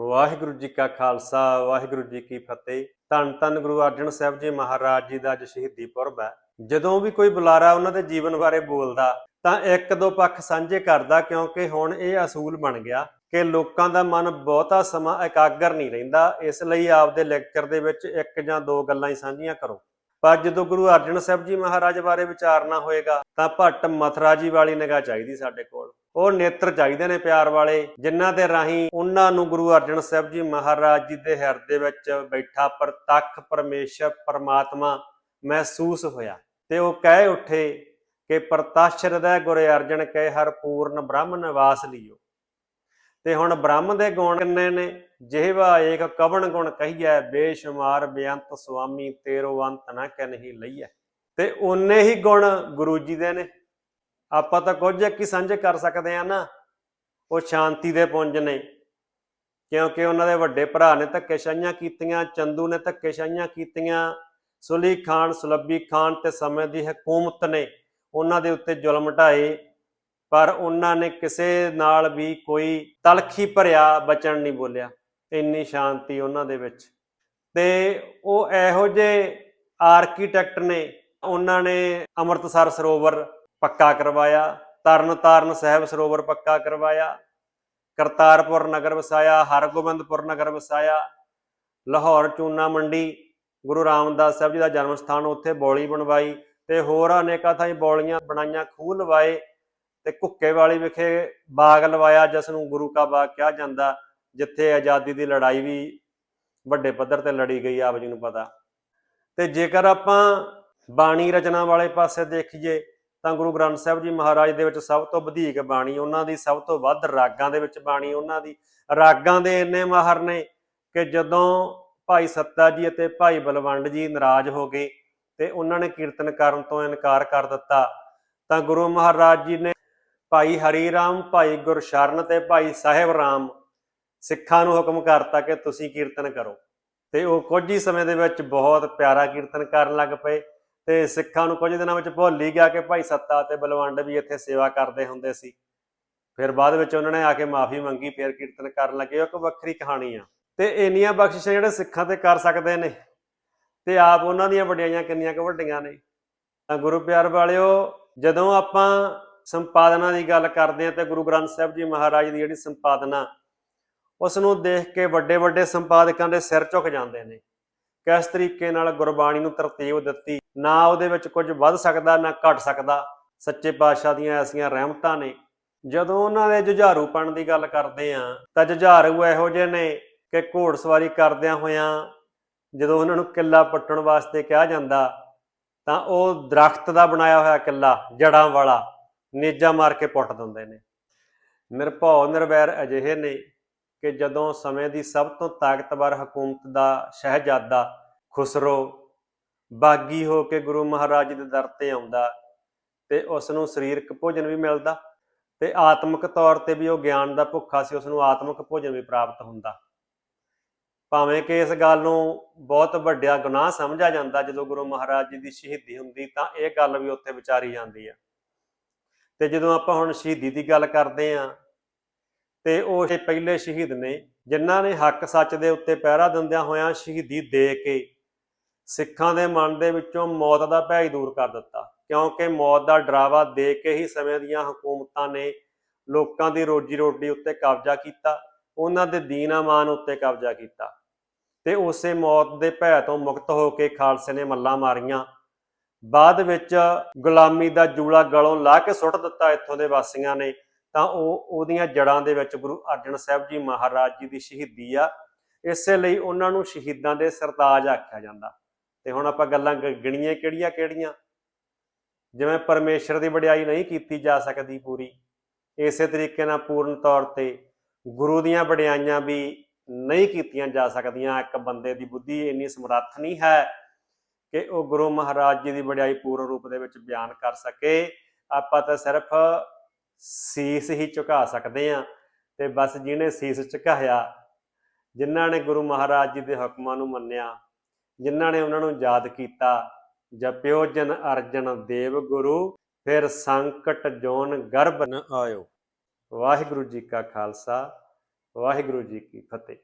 ਵਾਹਿਗੁਰੂ ਜੀ ਕਾ ਖਾਲਸਾ, ਵਾਹਿਗੁਰੂ ਜੀ ਕੀ ਫਤਿਹ। ਧੰਨ ਧੰਨ ਗੁਰੂ ਅਰਜਨ ਸਾਹਿਬ ਜੀ ਮਹਾਰਾਜ ਜੀ ਦਾ ਅੱਜ ਸ਼ਹੀਦੀ ਪੁਰਬ ਹੈ। ਜਦੋਂ ਵੀ ਕੋਈ ਬੁਲਾਰਾ ਉਹਨਾਂ ਦੇ ਜੀਵਨ ਬਾਰੇ ਬੋਲਦਾ, ਤਾਂ ਇੱਕ ਦੋ ਪੱਖ ਸਾਂਝੇ ਕਰਦਾ, ਕਿਉਂਕਿ ਹੁਣ ਇਹ ਅਸੂਲ ਬਣ ਗਿਆ ਕਿ ਲੋਕਾਂ ਦਾ ਮਨ ਬਹੁਤਾ ਸਮਾਂ ਇਕਾਗਰ ਨਹੀਂ ਰਹਿੰਦਾ। ਇਸ ਲਈ ਆਪਦੇ ਲੈਕਚਰ ਦੇ ਵਿੱਚ ਇੱਕ ਜਾਂ ਦੋ ਗੱਲਾਂ ਹੀ ਸਾਂਝੀਆਂ ਕਰੋ। ਪਰ ਜਦੋਂ ਗੁਰੂ ਅਰਜਨ ਸਾਹਿਬ ਜੀ ਮਹਾਰਾਜ ਬਾਰੇ ਵਿਚਾਰਨਾ ਹੋਏਗਾ, ਤਾਂ ਭੱਟ ਮਥਰਾ ਜੀ ਵਾਲੀ ਨਿਗਾਹ ਚਾਹੀਦੀ ਸਾਡੇ ਕੋਲ। ਉਹ ਨੇਤਰ ਚਾਹੀਦੇ ਨੇ ਪਿਆਰ ਵਾਲੇ, ਜਿਨ੍ਹਾਂ ਦੇ ਰਾਹੀਂ ਉਹਨਾਂ ਨੂੰ ਗੁਰੂ ਅਰਜਨ ਸਾਹਿਬ ਜੀ ਮਹਾਰਾਜ ਜੀ ਦੇ ਹਿਰਦੇ ਵਿੱਚ ਬੈਠਾ ਪ੍ਰਤੱਖ ਪਰਮੇਸ਼ਰ, ਪਰਮਾਤਮਾ ਮਹਿਸੂਸ ਹੋਇਆ। ਤੇ ਉਹ ਕਹਿ ਉੱਠੇ ਕਿ ਪ੍ਰਤੱਖ ਹਿਰਦੈ ਗੁਰੇ ਅਰਜਨ ਕੈ ਹਰ ਪੂਰਨ ਬ੍ਰਹਮ ਨਿਵਾਸ ਲਿਓ। ਤੇ ਹੁਣ ਬ੍ਰਹਮ ਦੇ ਗੁਣ ਕਿੰਨੇ ਨੇ? ਜਿਹਵਾ ਏਕ ਕਵਣ ਗੁਣ ਕਹੀਐ, ਬੇਸ਼ੁਮਾਰ ਬੇਅੰਤ ਸੁਆਮੀ ਤੇਰੋ ਅੰਤ ਨਾ ਕਹਿ ਲਈਐ। ਤੇ ਓਨੇ ਹੀ ਗੁਣ ਗੁਰੂ ਜੀ ਦੇ ਨੇ। ਆਪਾਂ ਤਾਂ ਕੁਝ ਇੱਕ ਹੀ ਸਾਂਝੇ ਕਰ ਸਕਦੇ ਆ ਨਾ। ਉਹ ਸ਼ਾਂਤੀ ਦੇ ਪੁੰਜ ਨੇ। ਕਿਉਂਕਿ ਉਹਨਾਂ ਦੇ ਵੱਡੇ ਭਰਾ ਨੇ ਧੱਕੇਸ਼ਾਹੀਆਂ ਕੀਤੀਆਂ, ਚੰਦੂ ਨੇ ਧੱਕੇਸ਼ਾਹੀਆਂ ਕੀਤੀਆਂ। ਸੁਲੀ ਖਾਨ, ਸੁਲੱਬੀ ਖਾਨ ਤੇ ਸਮੇਂ ਦੀ ਹਕੂਮਤ ਨੇ ਉਹਨਾਂ ਦੇ ਉੱਤੇ ਜ਼ੁਲਮ ਢਾਏ। ਪਰ ਉਹਨਾਂ ਨੇ ਕਿਸੇ ਨਾਲ ਵੀ ਕੋਈ ਤਲਖੀ ਭਰਿਆ ਬਚਨ ਨਹੀਂ ਬੋਲਿਆ। ਇੰਨੀ ਸ਼ਾਂਤੀ ਉਹਨਾਂ ਦੇ ਵਿੱਚ। ਤੇ ਉਹ ਇਹੋ ਜਿਹੇ ਆਰਕੀਟੈਕਟ ਨੇ। ਉਹਨਾਂ ਨੇ ਅੰਮ੍ਰਿਤਸਰ ਸਰੋਵਰ ਪੱਕਾ ਕਰਵਾਇਆ, ਤਰਨ ਤਾਰਨ ਸਾਹਿਬ ਸਰੋਵਰ ਪੱਕਾ ਕਰਵਾਇਆ, ਕਰਤਾਰਪੁਰ ਨਗਰ ਵਸਾਇਆ, ਹਰਗੋਬਿੰਦਪੁਰ ਨਗਰ ਵਸਾਇਆ, ਲਾਹੌਰ ਚੂਨਾ ਮੰਡੀ, ਗੁਰੂ ਰਾਮਦਾਸ ਸਾਹਿਬ ਜੀ ਦਾ ਜਨਮ ਸਥਾਨ ਉੱਥੇ ਬੌਲੀ ਬਣਵਾਈ ਤੇ ਹੋਰ ਅਨੇਕਾਂ ਥਾਈਂ ਬੌਲੀਆਂ ਬਣਾਈਆਂ, ਖੂਹ ਲਵਾਏ ਤੇ ਕੁੱਕੇ ਵਾਲੀ ਵਿਖੇ ਬਾਗ ਲਵਾਇਆ, ਜਿਸ ਨੂੰ ਗੁਰੂ ਕਾ ਬਾਗ ਕਿਹਾ ਜਾਂਦਾ, ਜਿੱਥੇ ਆਜ਼ਾਦੀ ਦੀ ਲੜਾਈ ਵੀ ਵੱਡੇ ਪੱਧਰ ਤੇ ਲੜੀ ਗਈ, ਆਪ ਜੀ ਨੂੰ ਪਤਾ। ਤੇ ਜੇਕਰ ਆਪਾਂ ਬਾਣੀ ਰਚਨਾ ਵਾਲੇ ਪਾਸੇ ਦੇਖੀਏ ਤਾਂ ਗੁਰੂ ਗ੍ਰੰਥ ਸਾਹਿਬ ਜੀ ਮਹਾਰਾਜ ਦੇ ਵਿੱਚ ਸਭ ਤੋਂ ਵਧੇਕ ਬਾਣੀ ਉਹਨਾਂ ਦੀ, ਸਭ ਤੋਂ ਵੱਧ ਰਾਗਾਂ ਦੇ ਵਿੱਚ ਬਾਣੀ ਉਹਨਾਂ ਦੀ। ਰਾਗਾਂ ਦੇ ਇੰਨੇ ਮਾਹਰ ਨੇ ਕਿ ਜਦੋਂ ਭਾਈ ਸੱਤਾ ਜੀ ਅਤੇ ਭਾਈ ਬਲਵੰਡ ਜੀ ਨਾਰਾਜ਼ ਹੋ ਗਏ ਤੇ ਉਹਨਾਂ ਨੇ ਕੀਰਤਨ ਕਰਨ ਤੋਂ ਇਨਕਾਰ ਕਰ ਦਿੱਤਾ, ਤਾਂ ਗੁਰੂ ਮਹਾਰਾਜ ਜੀ ਨੇ ਭਾਈ ਹਰੀ ਰਾਮ, ਭਾਈ ਗੁਰਸ਼ਰਨ ਤੇ ਭਾਈ ਸਾਹਿਬ ਰਾਮ ਸਿੱਖਾਂ ਨੂੰ ਹੁਕਮ ਕਰਤਾ ਕਿ ਤੁਸੀਂ ਕੀਰਤਨ ਕਰੋ। ਤੇ ਉਹ ਕੁਝ ਹੀ ਸਮੇਂ ਦੇ ਵਿੱਚ ਬਹੁਤ ਪਿਆਰਾ ਕੀਰਤਨ ਕਰਨ ਲੱਗ ਪਏ। ਤੇ ਸਿੱਖਾਂ ਨੂੰ ਕੁਝ ਦਿਨਾਂ ਵਿੱਚ ਭੁੱਲ ਹੀ ਗਿਆ ਕਿ ਭਾਈ ਸੱਤਾ ਤੇ ਬਲਵੰਡ ਵੀ ਇੱਥੇ ਸੇਵਾ ਕਰਦੇ ਹੁੰਦੇ ਸੀ। ਫਿਰ ਬਾਅਦ ਵਿੱਚ ਉਹਨਾਂ ਨੇ ਆ ਕੇ ਮਾਫੀ ਮੰਗੀ, ਫਿਰ ਕੀਰਤਨ ਕਰਨ ਲੱਗੇ। ਉਹ ਇੱਕ ਵੱਖਰੀ ਕਹਾਣੀ ਆ। ਤੇ ਇੰਨੀਆਂ ਬਖਸ਼ਿਸ਼ਾਂ ਜਿਹੜੇ ਸਿੱਖਾਂ ਤੇ ਕਰ ਸਕਦੇ ਨੇ ਤੇ ਆਪ ਉਹਨਾਂ ਦੀਆਂ ਵਡਿਆਈਆਂ ਕਿੰਨੀਆਂ ਕੁ ਵੱਡੀਆਂ ਨੇ। ਤਾਂ ਗੁਰੂ ਪਿਆਰ ਵਾਲਿਓ, ਜਦੋਂ ਆਪਾਂ ਸੰਪਾਦਨਾ ਦੀ ਗੱਲ ਕਰਦੇ ਆ ਤੇ ਗੁਰੂ ਗ੍ਰੰਥ ਸਾਹਿਬ ਜੀ ਮਹਾਰਾਜ ਦੀ ਜਿਹੜੀ ਸੰਪਾਦਨਾ ਉਸ ਨੂੰ ਦੇਖ ਕੇ ਵੱਡੇ ਵੱਡੇ ਸੰਪਾਦਕਾਂ ਦੇ ਸਿਰ ਝੁਕ ਜਾਂਦੇ ਨੇ। ਕਿਸ ਤਰੀਕੇ ਨਾਲ ਗੁਰਬਾਣੀ ਨੂੰ ਤਰਤੀਬ ਦਿੱਤੀ? ਨਾ ਉਹਦੇ ਵਿੱਚ ਕੁਝ ਵੱਧ ਸਕਦਾ, ਨਾ ਘਟ ਸਕਦਾ। ਸੱਚੇ ਪਾਤਸ਼ਾਹ ਦੀਆਂ ਐਸੀਆਂ ਰਹਿਮਤਾਂ ਨੇ। ਜਦੋਂ ਉਹਨਾਂ ਦੇ ਜੁਝਾਰੂਪਣ ਦੀ ਗੱਲ ਕਰਦੇ ਆ ਤਾਂ ਜੁਝਾਰੂ ਇਹੋ ਜਿਹੇ ਨੇ ਕਿ ਘੋੜਸਵਾਰੀ ਕਰਦਿਆਂ ਹੋਇਆਂ ਜਦੋਂ ਉਹਨਾਂ ਨੂੰ ਕਿੱਲਾ ਪੱਟਣ ਵਾਸਤੇ ਕਿਹਾ ਜਾਂਦਾ, ਤਾਂ ਉਹ ਦਰਖਤ ਦਾ ਬਣਾਇਆ ਹੋਇਆ ਕਿੱਲਾ ਜੜਾਂ ਵਾਲਾ, ਨੇਜਾ ਮਾਰ ਕੇ ਪੁੱਟ ਦਿੰਦੇ ਨੇ। ਨਿਰਭਉ, ਨਿਰਵੈਰ ਅਜਿਹੇ ਨੇ ਕਿ ਜਦੋਂ ਸਮੇਂ ਦੀ ਸਭ ਤੋਂ ਤਾਕਤਵਰ ਹਕੂਮਤ ਦਾ ਸ਼ਹਿਜ਼ਾਦਾ ਖੁਸਰੋ ਬਾਗੀ ਹੋ ਕੇ ਗੁਰੂ ਮਹਾਰਾਜ ਜੀ ਦੇ ਦਰ ਤੇ ਆਉਂਦਾ ਤੇ ਉਸ ਨੂੰ ਸਰੀਰਕ ਭੋਜਨ ਵੀ ਮਿਲਦਾ ਤੇ ਆਤਮਿਕ ਤੌਰ ਤੇ ਵੀ ਉਹ ਗਿਆਨ ਦਾ ਭੁੱਖਾ ਸੀ ਉਸ ਨੂੰ ਆਤਮਿਕ ਭੋਜਨ ਵੀ ਪ੍ਰਾਪਤ ਹੁੰਦਾ। ਭਾਵੇਂ ਕਿ ਇਸ ਗੱਲ ਨੂੰ ਬਹੁਤ ਵੱਡਿਆ ਗੁਨਾਹ ਸਮਝਿਆ ਜਾਂਦਾ, ਜਦੋਂ ਗੁਰੂ ਮਹਾਰਾਜ ਜੀ ਦੀ ਸ਼ਹੀਦੀ ਹੁੰਦੀ ਤਾਂ ਇਹ ਗੱਲ ਵੀ ਉੱਥੇ ਵਿਚਾਰੀ ਜਾਂਦੀ ਆ। ਤੇ ਜਦੋਂ ਆਪਾਂ ਹੁਣ ਸ਼ਹੀਦੀ ਦੀ ਗੱਲ ਕਰਦੇ ਆਂ ਤੇ ਉਹ ਇਹ ਪਹਿਲੇ ਸ਼ਹੀਦ ਨੇ, ਜਿਨ੍ਹਾਂ ਨੇ ਹੱਕ ਸੱਚ ਦੇ ਉੱਤੇ ਪਹਿਰਾ ਦਿੰਦਿਆਂ ਹੋਇਆਂ ਸ਼ਹੀਦੀ ਦੇ ਕੇ ਸਿੱਖਾਂ ਦੇ ਮਨ ਦੇ ਵਿੱਚੋਂ ਮੌਤ ਦਾ ਭੈ ਹੀ ਦੂਰ ਕਰ ਦਿੱਤਾ। ਕਿਉਂਕਿ ਮੌਤ ਦਾ ਡਰਾਵਾ ਦੇ ਕੇ ਹੀ ਸਮੇਂ ਦੀਆਂ ਹਕੂਮਤਾਂ ਨੇ ਲੋਕਾਂ ਦੀ ਰੋਜੀ ਰੋਟੀ ਉੱਤੇ ਕਬਜ਼ਾ ਕੀਤਾ, ਉਹਨਾਂ ਦੇ ਦੀਨ ਅਮਾਨ ਉੱਤੇ ਕਬਜ਼ਾ ਕੀਤਾ ਤੇ ਉਸੇ ਮੌਤ ਦੇ ਭੈ ਤੋਂ ਮੁਕਤ ਹੋ ਕੇ ਖਾਲਸੇ ਨੇ ਮੱਲਾਂ ਮਾਰੀਆਂ। ਬਾਅਦ ਵਿੱਚ ਗੁਲਾਮੀ ਦਾ ਜੂਲਾ ਗਲੋਂ ਲਾ ਕੇ ਸੁੱਟ ਦਿੱਤਾ ਇੱਥੋਂ ਦੇ ਵਾਸੀਆਂ ਨੇ। ਤਾਂ ਉਹ ਉਹਦੀਆਂ ਜੜਾਂ ਦੇ ਵਿੱਚ ਗੁਰੂ ਅਰਜਨ ਸਾਹਿਬ ਜੀ ਮਹਾਰਾਜ ਜੀ ਦੀ ਸ਼ਹੀਦੀ ਆ। ਇਸੇ ਲਈ ਉਹਨਾਂ ਨੂੰ ਸ਼ਹੀਦਾਂ ਦੇ ਸਰਤਾਜ ਆਖਿਆ ਜਾਂਦਾ। ਤੇ ਹੁਣ ਆਪਾਂ ਗੱਲਾਂ ਗਿਣੀਆਂ ਕਿਹੜੀਆਂ ਕਿਹੜੀਆਂ। ਜਿਵੇਂ ਪਰਮੇਸ਼ਰ ਦੀ ਵਡਿਆਈ ਨਹੀਂ ਕੀਤੀ ਜਾ ਸਕਦੀ ਪੂਰੀ, ਇਸੇ ਤਰੀਕੇ ਨਾਲ ਪੂਰਨ ਤੌਰ ਤੇ ਗੁਰੂ ਦੀਆਂ ਵਡਿਆਈਆਂ ਵੀ ਨਹੀਂ ਕੀਤੀਆਂ ਜਾ ਸਕਦੀਆਂ। ਇੱਕ ਬੰਦੇ ਦੀ ਬੁੱਧੀ ਇੰਨੀ ਸਮਰੱਥ ਨਹੀਂ ਹੈ ਕਿ ਉਹ ਗੁਰੂ ਮਹਾਰਾਜ ਜੀ ਦੀ ਵਡਿਆਈ ਪੂਰਨ ਰੂਪ ਦੇ ਵਿੱਚ ਬਿਆਨ ਕਰ ਸਕੇ। ਆਪਾਂ ਤਾਂ ਸਿਰਫ ਸੀਸ ਹੀ ਝੁਕਾ ਸਕਦੇ ਆ ਤੇ ਬਸ ਜਿਹਨੇ ਸੀਸ ਝੁਕਾਇਆ, ਜਿਨ੍ਹਾਂ ਨੇ ਗੁਰੂ ਮਹਾਰਾਜ ਜੀ ਦੇ ਹੁਕਮਾਂ ਨੂੰ ਮੰਨਿਆ, ਜਿਨ੍ਹਾਂ ਨੇ ਉਹਨਾਂ ਨੂੰ ਯਾਦ ਕੀਤਾ, ਜਪਿਓ ਜਨ ਅਰਜਨ ਦੇਵ ਗੁਰੂ, ਫਿਰ ਸੰਕਟ ਜੋਨ ਗਰਭ ਨ ਆਇਓ। ਵਾਹਿਗੁਰੂ ਜੀ ਕਾ ਖਾਲਸਾ, ਵਾਹਿਗੁਰੂ ਜੀ ਕੀ ਫਤਿਹ।